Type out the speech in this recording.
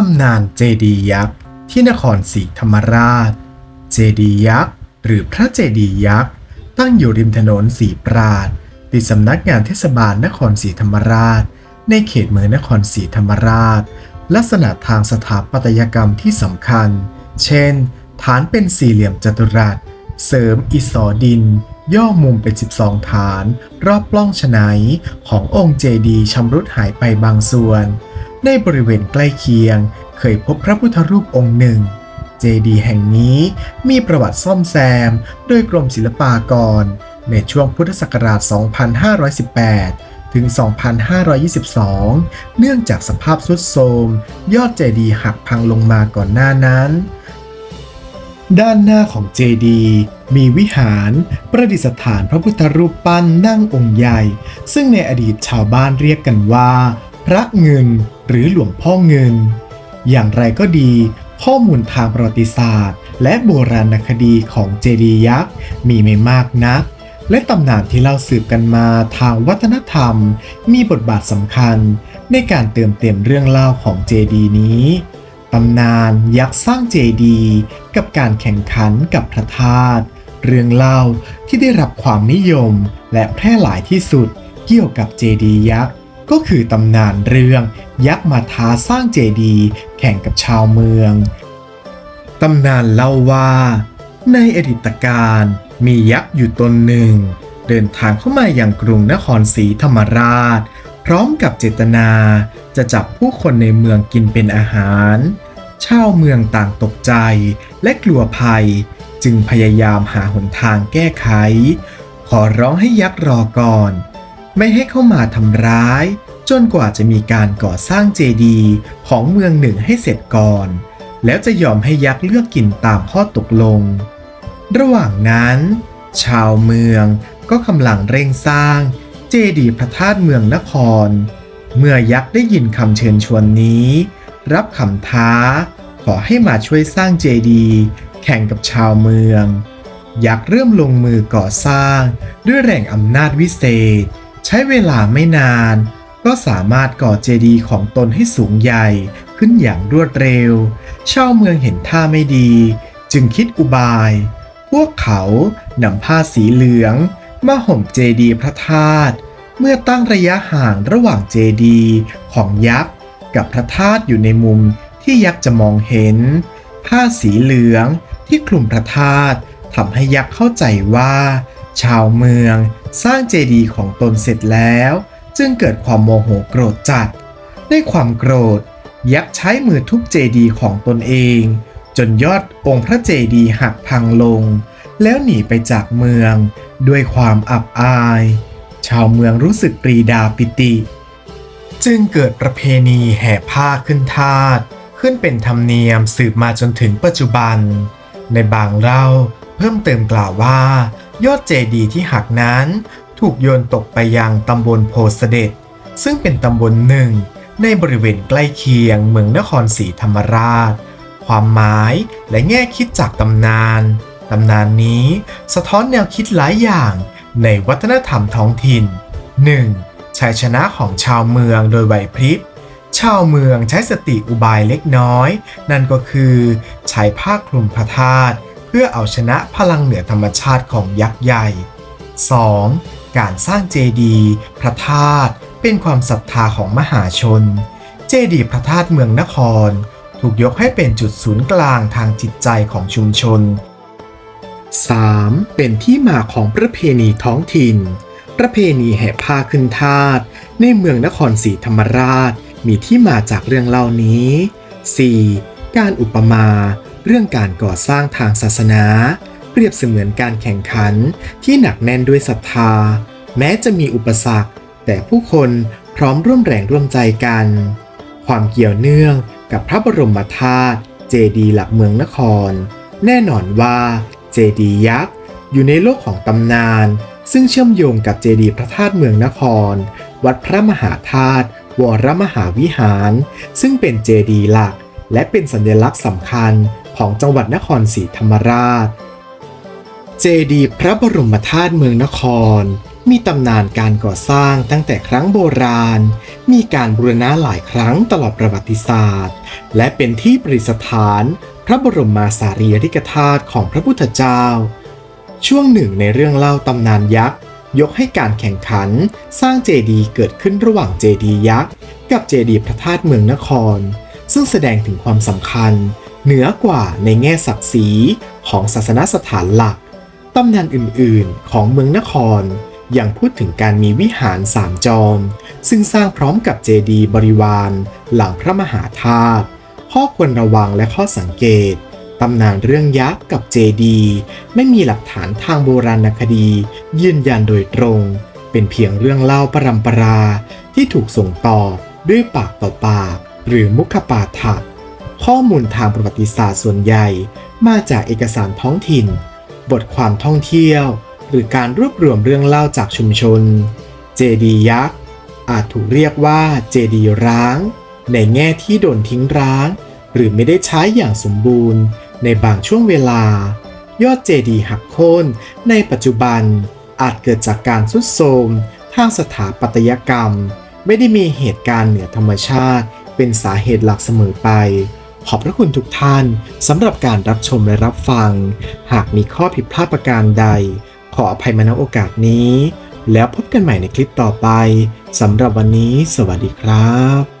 ตำนานเจดียักษ์ที่นครศรีธรรมราช เจดียักษ์หรือพระเจดียักษ์ตั้งอยู่ริมถนนสีปราดติดสำนักงานเทศบาลนครศรีธรรมราช ในเขตเมืองนครศรีธรรมราช ลักษณะทางสถาปัตยกรรมที่สำคัญ เช่น ฐานเป็นสี่เหลี่ยมจัตุรัส เสริมอิสอดิน ย่อมุมเป็น 12 ฐาน รอบปล้องฉนัยขององค์เจดีย์ชำรุดหายไปบางส่วน ในบริเวณใกล้เคียง เคยพบพระพุทธรูปองค์หนึ่ง เจดีย์แห่งนี้มีประวัติซ่อมแซม โดยกรมศิลปากร ในช่วงพุทธศักราช 2518 ถึง 2522 เนื่องจากสภาพทรุดโทรม ยอดเจดีย์หักพังลงมาก่อนหน้านั้น ด้านหน้าของเจดีย์มีวิหารประดิษฐานพระพุทธรูปปั้นนั่งองค์ใหญ่ ซึ่งในอดีตชาวบ้านเรียกกันว่า พระเงิน หรือหลวงพ่อเงิน อย่างไรก็ดี ข้อมูลทางประวัติศาสตร์ และโบราณคดีของเจดีย์ยักษ์มีไม่มากนัก และตำนานที่เล่าสืบกันมาทางวัฒนธรรม มีบทบาทสำคัญ ในการเติมเต็มเรื่องเล่าของเจดีย์นี้ตำนานยักษ์สร้างเจดีย์กับการแข่งขันกับพระธาตุเรื่องเล่าที่ได้รับความนิยมและแพร่หลายที่สุดเกี่ยวกับเจดีย์ยักษ์ ก็คือตำนานเรื่องยักษ์มาท้าสร้างเจดีย์แข่งกับชาวเมือง ตำนานเล่าว่า ในอดีตการมียักษ์อยู่ตนหนึ่ง เดินทางเข้ามาอย่างกรุงนครศรีธรรมราช พร้อมกับเจตนาจะจับผู้คนในเมืองกินเป็นอาหาร ชาวเมืองต่างตกใจและกลัวภัย จึงพยายามหาหนทางแก้ไข ขอร้องให้ยักษ์รอก่อน ไม่ให้เข้ามาทำร้าย จนกว่าจะมีการก่อสร้างเจดีย์ของเมืองหนึ่งให้เสร็จก่อน แล้วจะยอมให้ยักษ์เลือกกินตามข้อตกลง ระหว่างนั้น ชาวเมืองก็กำลังเร่งสร้างเจดีย์พระธาตุเมืองนคร เมื่อยักษ์ได้ยินคำเชิญชวนนี้ รับคำท้า ขอให้มาช่วยสร้างเจดีย์แข่งกับชาวเมือง ยักษ์เริ่มลงมือก่อสร้างด้วยแรงอำนาจวิเศษ ใช้เวลาไม่นาน ก็สามารถก่อเจดีย์ของตนให้สูงใหญ่ขึ้นอย่างรวดเร็ว ชาวเมืองเห็นท่าไม่ดี จึงคิดอุบาย พวกเขานำผ้าสีเหลือง มาห่มเจดีย์พระธาตุเมื่อตั้งระยะห่างระหว่างเจดีย์ของยักษ์กับพระธาตุอยู่ในมุมที่ยักษ์จะมองเห็น ผ้าสีเหลืองที่คลุมพระธาตุทำให้ยักษ์เข้าใจว่า ชาวเมือง สร้างเจดีย์ของตนเสร็จแล้ว จึงเกิดความโมโหโกรธจัด ด้วยความโกรธ ยักษ์ใช้มือทุบเจดีย์ของตนเอง จนยอดองค์พระเจดีย์หักพังลง แล้วหนีไปจากเมือง ด้วยความอับอาย ชาวเมืองรู้สึกปรีดาปิติ จึงเกิดประเพณีแห่ผ้าขึ้นทาสขึ้นเป็นธรรมเนียมสืบมาจนถึงปัจจุบัน ในบางเล่าเพิ่มเติมกล่าวว่า ยอดเจดีย์ที่หักนั้น ถูกโยนตกไปยังตำบลโพเสด็จ ซึ่งเป็นตำบลหนึ่ง ในบริเวณใกล้เคียงเมืองนครศรีธรรมราช ความหมายและแง่คิดจากตำนาน ตำนานนี้สะท้อนแนวคิดหลายอย่างในวัฒนธรรมท้องถิ่น 1. ชัยชนะของชาวเมืองโดยไหวพริบ ชาวเมืองใช้สติอุบายเล็กน้อย นั่นก็คือใช้ผ้าคลุมพระธาตุ พื่อเอาชนะพลังเหนือธรรมชาติของยักษ์ใหญ่ 2. การสร้างเจดีย์พระธาตุเป็นความศรัทธาของมหาชน เจดีย์พระธาตุเมืองนคร ถูกยกให้เป็นจุดศูนย์กลางทางจิตใจของชุมชน 3. เป็นที่มาของประเพณีท้องถิ่น ประเพณีแห่ผ้าขึ้นทาสในเมืองนครศรีธรรมราชมีที่มาจากเรื่องเล่านี้ 4. การอุปมา เรื่องการก่อสร้างทางศาสนา เปรียบเสมือนการแข่งขันที่หนักแน่นด้วยศรัทธา แม้จะมีอุปสรรค แต่ผู้คนพร้อมร่วมแรงร่วมใจกัน ความเกี่ยวเนื่องกับพระบรมธาตุเจดีย์หลักเมืองนคร แน่นอนว่าเจดีย์ยักษ์อยู่ในโลกของตำนาน ซึ่งเชื่อมโยงกับเจดีย์พระธาตุเมืองนคร วัดพระมหาธาตุวรมหาวิหาร ซึ่งเป็นเจดีย์หลัก และเป็นสัญลักษณ์สำคัญ ของจังหวัดนครศรีธรรมราช เจดีย์พระบรมธาตุเมืองนคร มีตำนานการก่อสร้างตั้งแต่ครั้งโบราณ มีการบูรณะหลายครั้งตลอดประวัติศาสตร์ และเป็นที่ประดิษฐาน พระบรมมาสารีริกธาตุของพระพุทธเจ้า ช่วงหนึ่งในเรื่องเล่าตำนานยักษ์ยกให้การแข่งขันสร้างเจดีย์เกิดขึ้นระหว่างเจดีย์ยักษ์กับเจดีย์พระธาตุเมืองนคร ซึ่งแสดงถึงความสำคัญ เหนือกว่าในแง่ศักดิ์ศรีของศาสนสถานหลัก ตำนานอื่นๆ ของเมืองนครยังพูดถึงการมีวิหารสามจอม ซึ่งสร้างพร้อมกับเจดีย์บริวารหลังพระมหาธาตุข้อควรระวังและข้อสังเกต ตำนานเรื่องยักษ์กับเจดีย์ไม่มีหลักฐานทางโบราณคดี ยืนยันโดยตรง เป็นเพียงเรื่องเล่าปรำปรา ที่ถูกส่งต่อด้วยปากต่อปาก หรือมุขปาฐะ ข้อมูลทางประวัติศาสตร์ส่วนใหญ่ มาจากเอกสารท้องถิ่น บทความท่องเที่ยว หรือการรวบรวมเรื่องเล่าจากชุมชน เจดียักษ์อาจถูกเรียกว่าเจดีร้าง ในแง่ที่โดนทิ้งร้าง หรือไม่ได้ใช้อย่างสมบูรณ์ ในบางช่วงเวลา ยอดเจดีหักโค่นในปัจจุบันอาจเกิดจากการสุดโทรมทางสถาปัตยกรรม ไม่ได้มีเหตุการณ์เหนือธรรมชาติ เป็นสาเหตุหลักเสมอไป ขอบพระคุณทุกท่านสำหรับการรับชมและรับฟัง หากมีข้อผิดพลาดประการใด ขออภัยมาณโอกาสนี้ แล้วพบกันใหม่ในคลิปต่อไปสำหรับวันนี้ สวัสดีครับ